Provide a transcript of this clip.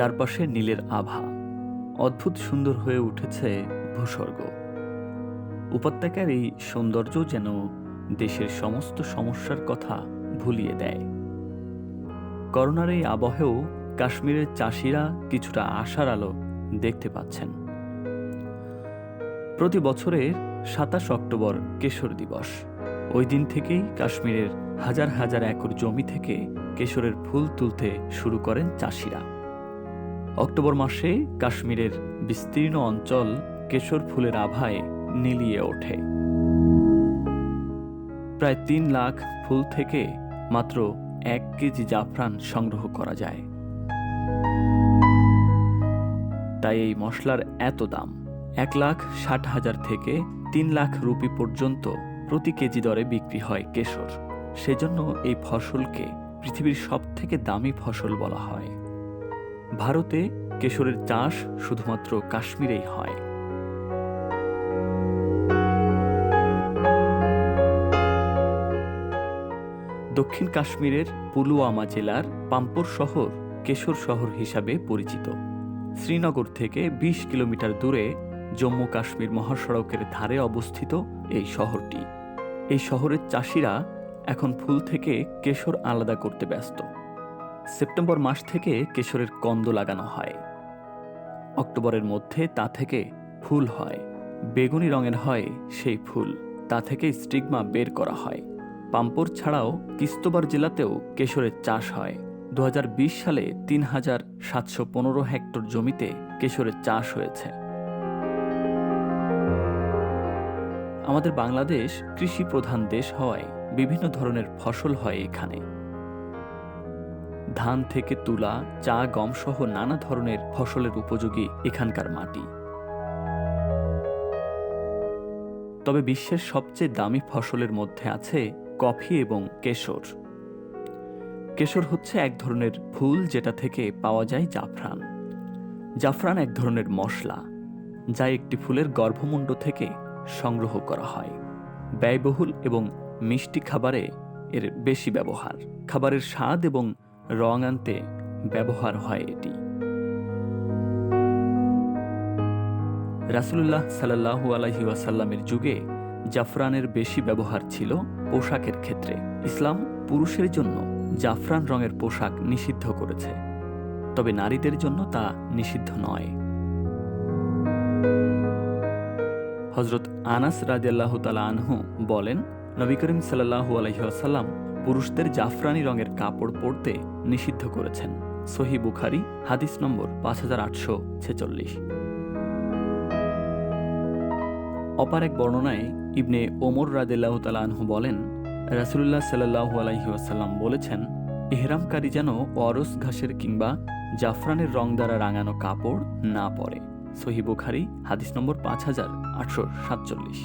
চারপাশে নীলের আভা। অদ্ভুত সুন্দর হয়ে উঠেছে ভূস্বর্গ। উপত্যকার এই সৌন্দর্য যেন দেশের সমস্ত সমস্যার কথা ভুলিয়ে দেয়। করোনার এই আবহেও কাশ্মীরের চাষিরা কিছুটা আশার আলো দেখতে পাচ্ছেন। প্রতি বছরের সাতাশ অক্টোবর কেশর দিবস। ওই দিন থেকেই কাশ্মীরের হাজার হাজার একর জমি থেকে কেশরের ফুল তুলতে শুরু করেন চাষিরা। অক্টোবর মাসে কাশ্মীরের বিস্তীর্ণ অঞ্চল কেশর ফুলের আভায় নীলিয়ে ওঠে। প্রায় তিন লাখ ফুল থেকে মাত্র এক কেজি জাফরান সংগ্রহ করা যায়। তাই এই মশলার এত দাম। এক লাখ ষাট হাজার থেকে তিন লাখ রুপি পর্যন্ত প্রতি কেজি দরে বিক্রি হয় কেশর। সেজন্য এই ফসলকে পৃথিবীর সব থেকে দামি ফসল বলা হয়। ভারতে কেশরের চাষ শুধুমাত্র কাশ্মীরেই হয়। দক্ষিণ কাশ্মীরের পুলওয়ামা জেলার পাম্পোর শহর কেশর শহর হিসাবে পরিচিত। শ্রীনগর থেকে ২০ কিলোমিটার দূরে জম্মু কাশ্মীর মহাসড়কের ধারে অবস্থিত এই শহরটি। এই শহরের চাষিরা এখন ফুল থেকে কেশর আলাদা করতে ব্যস্ত। সেপ্টেম্বর মাস থেকে কেশরের কন্দ লাগানো হয়। অক্টোবরের মধ্যে তা থেকে ফুল হয়। বেগুনি রঙের হয় সেই ফুল। তা থেকে স্টিগমা বের করা হয়। পাম্পোর ছাড়াও কিস্তবার জেলাতেও কেশরের চাষ হয়। দু হাজার বিশ সালে তিন হাজার সাতশো পনেরো হেক্টর জমিতে কেশরের চাষ হয়েছে। আমাদের বাংলাদেশ কৃষি প্রধান দেশ হওয়ায় বিভিন্ন ধরনের ফসল হয় এখানে। ধান থেকে তুলা, চা, গম সহ নানা ধরনের ফসলের উপযোগী এখানকার মাটি। তবে বিশ্বের সবচেয়ে দামি ফসলের মধ্যে আছে কফি এবং কেশর। কেশর হচ্ছে এক ধরনের ফুল যেটা থেকে পাওয়া যায় জাফরান। জাফরান এক ধরনের মশলা, যা একটি ফুলের গর্ভমুণ্ড থেকে সংগ্রহ করা হয়। ব্যয়বহুল এবং মিষ্টি খাবারে এর বেশি ব্যবহার। খাবারের স্বাদ এবং রং আনতে ব্যবহার হয় এটি। রাসুলুল্লাহ সাল্লাহু আলহি ওয়াসাল্লামের যুগে জাফরানের বেশি ব্যবহার ছিল পোশাকের ক্ষেত্রে। ইসলাম পুরুষের জন্য জাফরান রঙের পোশাক নিষিদ্ধ করেছে। তবে নারীদের জন্য তা নিষিদ্ধ নয়। হজরত আনাস রাজিয়াল্লাহ তালা আনহু বলেন, নবী করিম সাল্লাহু আলহিহাসাল্লাম পুরুষদের জাফরানি রঙের কাপড় পরতে নিষিদ্ধ করেছেন। সহি বুখারি, হাদিস নম্বর পাঁচ হাজার আটশো ছেচল্লিশ। অপার এক বর্ণনায় ইবনে ওমর রাদিল্লাহ আনহু বলেন, রাসুলুল্লাহ সাল্লাহু আলহিউসাল্লাম বলেছেন, ইহরামকারী যেন অরস ঘাসের কিংবা জাফরানের রং দ্বারা রাঙানো কাপড় না পরে। সহি বুখারি, হাদিস নম্বর পাঁচ হাজার আটশো সাতচল্লিশ।